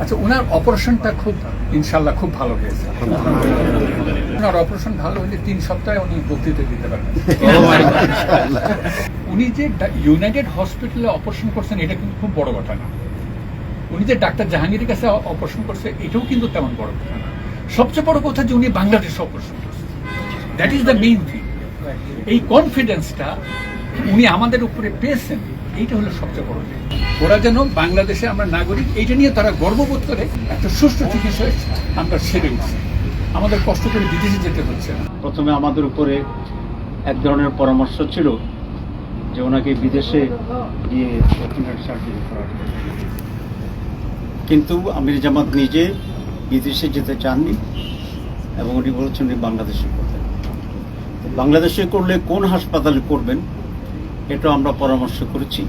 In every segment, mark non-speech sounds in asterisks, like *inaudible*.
আচ্ছা ওনার অপারেশনটা খুব ইনশাল্লাহ খুব ভালো হয়েছে। ওনার অপারেশন ভালো হলে তিন সপ্তাহে উনি বক্তৃতা দিতে পারবেন। উনি যে ইউনাইটেড হসপিটালে অপারেশন করছেন এটা কিন্তু খুব বড় কথা না। উনি যে ডাক্তার জাহাঙ্গীরের কাছে অপারেশন করছে এটাও কিন্তু তেমন বড় কথা না। সবচেয়ে বড় কথা যে উনি বাংলাদেশে অপারেশন করছেন। That is the main thing এই কনফিডেন্সটা উনি আমাদের উপরে পেয়েছেন এইটা হলো সবচেয়ে বড় দিক ওরা যেন বাংলাদেশে আমরা নাগরিক, এইটা নিয়ে তারা গর্ববোধ করে একটা সুষ্ঠু চিকিৎসায় আমরা সেরে উঠছি। আমাদের কষ্ট করে বিদেশে যেতে হচ্ছে না। প্রথমে আমাদের উপরে এক ধরনের পরামর্শ ছিল যে ওনাকে বিদেশে গিয়ে সার্জারি করার কিন্তু আমির জামাত নিজে বিদেশে যেতে চাননি এবং উনি বলেছেন উনি বাংলাদেশে করবেন। বাংলাদেশে করলে কোন হাসপাতালে করবেন, এটা আমরা পরামর্শ করেছি।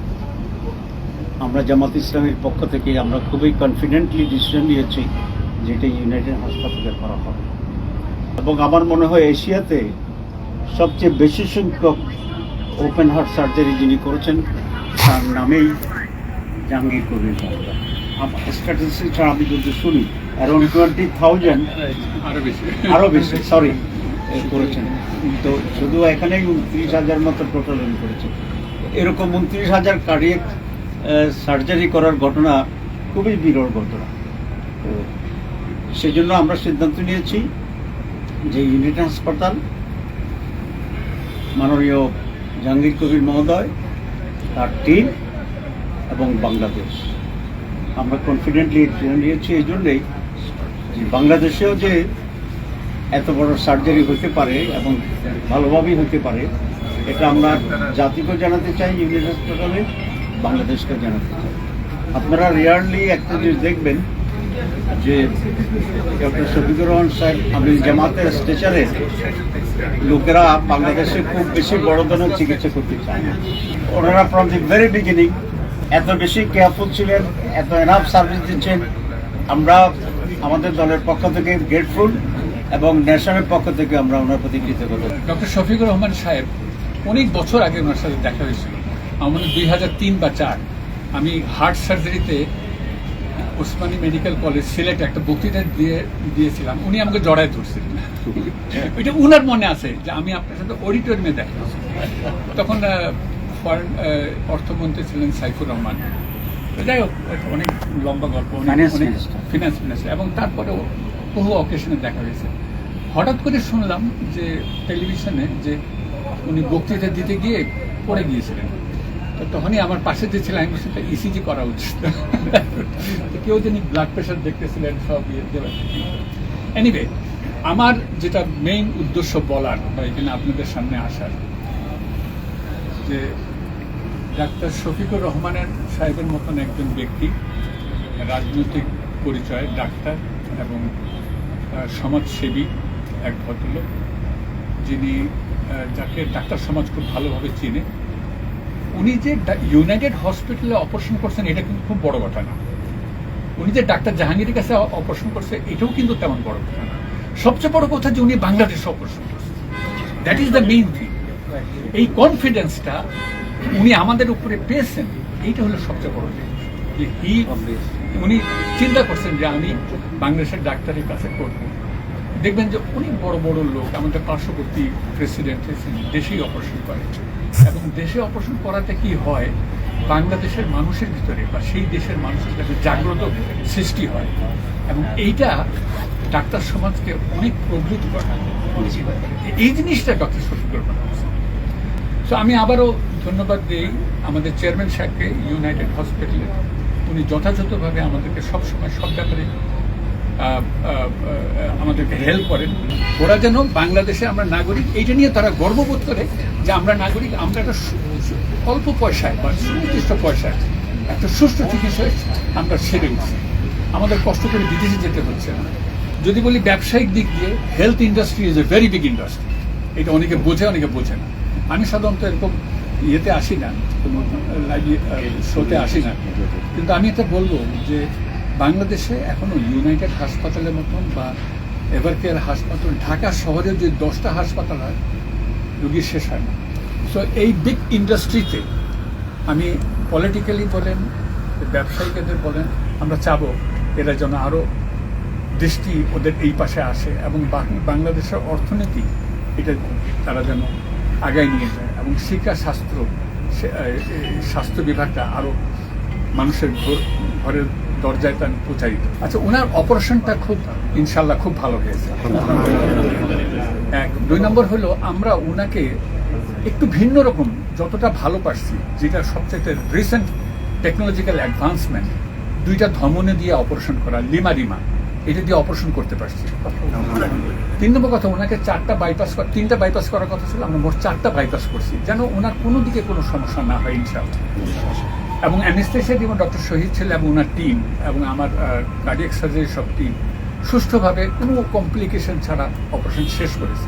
আমরা জামাত ইসলামের পক্ষ থেকে আমরা খুবই কনফিডেন্টলি ডিসিশন নিয়েছি যেটা ইউনাইটেড হাসপাতালে করা হবে। এবং আমার মনে হয় এশিয়াতে সবচেয়ে বেশি সংখ্যক ওপেন হার্ট সার্জারি যিনি করেছেন তার নামেই জাহাঙ্গীর কবির স্ট্যাটিস্টিক্স আমি যদি শুনি অ্যারাউন্ড টোয়েন্টি থাউজেন্ড আরও বেশি। আরও বেশি সরি করেছেন। তো শুধু এখানেই উনত্রিশ হাজার মতো টোটাল উনি করেছেন। এরকম উনত্রিশ হাজার কার্ডিয়াক সার্জারি করার ঘটনা খুবই বিরল ঘটনা। সেই আমরা সিদ্ধান্ত নিয়েছি যে ইউনিট হাসপাতাল মাননীয় জাহাঙ্গীর কবির মহোদয়, তার টিম এবং বাংলাদেশ। আমরা কনফিডেন্টলি নিয়েছি এই জন্যেই যে বাংলাদেশেও যে এত বড় সার্জারি হতে পারে এবং ভালোভাবেই হতে পারে, এটা আমরা জাতিকেও জানাতে চাই ইউনিট হাসপাতালে। বাংলাদেশকেও জানাতে চাই আপনারা রেয়ারলি একটা জিনিস দেখবেন যে ডক্টর শফিকুর রহমান সাহেব আমি জামাতের স্টেশনে লোকেরা বাংলাদেশে খুব বেশি বড় ধরনের চিকিৎসা করতে চায় না। ওনারা ফ্রম দি ভেরি বিগিনিং এত বেশি কেয়ারফুল ছিলেন, এত এনাফ সার্ভিস দিচ্ছেন। আমরা আমাদের দলের পক্ষ থেকে গ্রেটফুল এবং ন্যাশনের পক্ষ থেকে আমরা ওনার প্রতি কৃতজ্ঞতা ডক্টর শফিকুর রহমান সাহেব, অনেক বছর আগে ওনার সাথে দেখা হয়েছিল। আমার দুই হাজার তিন বা চার আমি হার্ট সার্জারিতে ওসমানী মেডিকেল কলেজ সিলেটে একটা বক্তৃতা দিয়ে দিয়েছিলাম। উনি আমাকে জড়ায় ধরছিলেন। *laughs* ওইটা উনার মনে আছে যে আমি আপনার সাথে অডিটোরিয়ামে দেখা। তখন ফরেন অর্থমন্ত্রী ছিলেন সাইফুর রহমান। যাই হোক অনেক লম্বা গল্প. ফিনান্স মিনিস্টার এবং তারপরেও বহু অকেশনে দেখা হয়েছে। হঠাৎ করে শুনলাম যে টেলিভিশনে যে উনি বক্তৃতা দিতে গিয়ে পড়ে গিয়েছিলেন। তখনই আমার পাশে যে ছিল, আমি বলছি ইসিজি করা উচিত। কেউ যিনি ব্লাড প্রেশার দেখতেছিলেন, সব এনিওয়ে আমার যেটা মেইন উদ্দেশ্য বলার, বা এখানে আপনাদের সামনে আসার, যে ডাক্তার শফিকুর রহমানের সাহেবের মতন একজন ব্যক্তি, রাজনৈতিক পরিচয়, ডাক্তার এবং সমাজসেবী এক ভদ্রলোক, যিনি যাকে ডাক্তার সমাজ খুব ভালোভাবে চিনে। উনি যে ইউনাইটেড হসপিটালে অপারেশন করছেন, এটা কিন্তু খুব বড় কথা না। উনি যে ডাক্তার জাহাঙ্গীরের কাছে অপারেশন করছে, এটাও কিন্তু তেমন বড় কথা না। সবচেয়ে বড় কথা যে উনি বাংলাদেশে অপারেশন করছেন। That is the main thing এই কনফিডেন্সটা উনি আমাদের উপরে পেয়েছেন, এইটা হলো সবচেয়ে বড় জিনিস। যে হি উনি চিন্তা করছেন যে আমি বাংলাদেশের ডাক্তারের কাছে করব। দেখবেন যে অনেক বড় বড় লোক, আমাদের পার্শ্ববর্তী প্রেসিডেন্ট দেশেই অপারেশন করে এবং দেশে অপারেশন করাতে কি হয়? বাংলাদেশের মানুষের ভিতরে বা সেই দেশের মানুষের কাছে জাগ্রত সৃষ্টি হয়। এবং এইটা ডাক্তার সমাজকে অনেক প্রবৃত করে এই জিনিসটা ডক্টর শফিকুর রহমান তো আমি আবারও ধন্যবাদ দিই আমাদের চেয়ারম্যান সাহেবকে, ইউনাইটেড হসপিটালে। উনি যথাযথভাবে আমাদেরকে সবসময় সব ব্যাপারে আমাদেরকে হেল্প করেন। ওরা যেন বাংলাদেশে আমরা নাগরিক, এইটা নিয়ে তারা গর্ববোধ করে যে আমরা নাগরিক, আমরা একটা অল্প পয়সায় বা সুনির্দিষ্ট পয়সায় একটা সুষ্ঠু চিকিৎসায় আমরা সেরে উঠছি। আমাদের কষ্ট করে বিদেশে যেতে হচ্ছে না। যদি বলি ব্যবসায়িক দিক দিয়ে health industry is a very big industry এটা অনেকে বোঝে অনেকে বোঝে না। আমি সাধারণত এরকম ইয়েতে আসি না, কোনো লাইভ শোতে আসি না। কিন্তু আমি এটা বলব যে বাংলাদেশে এখনও ইউনাইটেড হাসপাতালের মতন বা এভারকেয়ার হাসপাতাল ঢাকা শহরে যে দশটা হাসপাতাল হয় রুগী শেষ হয় না। সো এই বিগ ইন্ডাস্ট্রিতে আমি পলিটিক্যালি বলেন ব্যবসায়িকদের বলেন আমরা চাবো এরা যেন আরও দৃষ্টি ওদের এই পাশে আসে এবং বাংলাদেশের অর্থনীতি এটা তারা যেন আগায় নিয়ে যায় এবং শিক্ষা শাস্ত্র সে- এ, এ, স্বাস্থ্য বিভাগটা আরও মানুষের ঘর- ঘরের দরজায় তার প্রচারিত আচ্ছা ওনার অপারেশনটা খুব, ইনশাল্লাহ খুব ভালো হয়েছে। এক। দুই নম্বর হলো, আমরা ওনাকে একটু ভিন্ন রকম যতটা ভালো পারছি, যেটা সবচেয়ে রিসেন্ট টেকনোলজিক্যাল অ্যাডভান্সমেন্ট দুইটা ধমনে দিয়ে অপারেশন করা, লিমা রিমা এটা দিয়ে অপারেশন করতে পারছি। তিন নম্বর কথা ওনাকে চারটা বাইপাস করা, তিনটা বাইপাস করার কথা ছিল, আমরা মোট চারটা বাইপাস করছি। যেন ওনার কোনো দিকে কোনো সমস্যা না হয় ইনশাআল্লাহ এবং অ্যানেস্থেশিয়া টিম ডক্টর শহীদ ছিল এবং ওনার টিম এবং আমার কার্ডিয়াক সার্জারি সব টিম সুষ্ঠুভাবে কোনো কমপ্লিকেশন ছাড়া অপারেশন শেষ করেছে।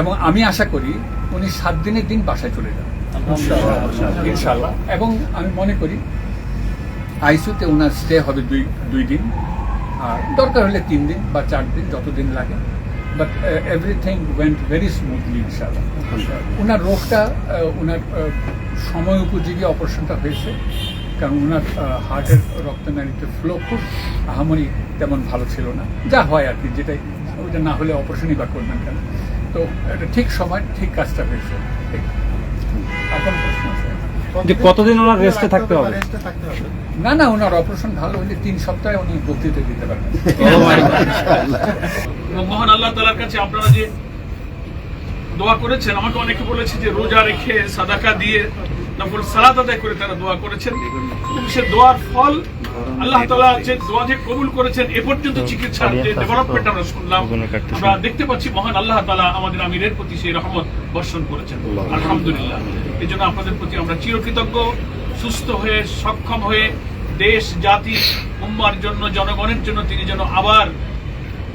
এবং আমি আশা করি উনি সাত দিনের দিন বাসায় চলে যান ইনশাল্লাহ এবং আমি মনে করি আইসিউতে ওনার স্টে হবে দুই দুই দিন। আর দরকার হলে তিন দিন বা চার দিন যতদিন লাগে। But everything went very smoothly ইনশাল্লাহ ওনার রোগটা ওনার সময় উপযোগী অপারেশনটা হয়েছে কারণ ওনার হার্টের রক্তনালীতে ফ্লো খুব আহামরি তেমন ভালো ছিল না যা হয় আর কি যেটাই ওইটা না হলে অপারেশনই বা করবেন কেন তো এটা ঠিক সময় ঠিক কাজটা হয়েছে ঠিক। প্রশ্ন আছে? যে কতদিন ওনার রেস্টে থাকতে হবে? না না ওনার অপারেশন ভালো হলে তিন সপ্তাহে উনি বক্তৃতা দিতে পারবেন। মহান আল্লাহ তালার কাছে আপনারা যে দোয়া করেছেন আমাকে অনেকে বলেছে যে রোজা রেখে সাদাকা দিয়ে নফল সালাত আদায় করে তারা দোয়া করেছেন। সে দোয়ার ফল আল্লাহ তালা যে দোয়া যে কবুল করেছেন এ পর্যন্ত চিকিৎসার যে ডেভেলপমেন্ট আমরা শুনলাম আমরা দেখতে পাচ্ছি মহান আল্লাহ তালা আমাদের আমিরের প্রতি সেই রহমত। বর্ষণ করেছেন। আলহামদুলিল্লাহ। এই জন্য আপনাদের প্রতি আমরা চিরকৃতজ্ঞ সুস্থ হয়ে সক্ষম হয়ে দেশ জাতি উম্মার জন্য জনগণের জন্য তিনি যেন আবার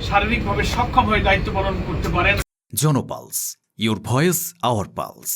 শারীরিকভাবে সক্ষম হয়ে দায়িত্ব পালন করতে পারেন। Janpulse your voice our pulse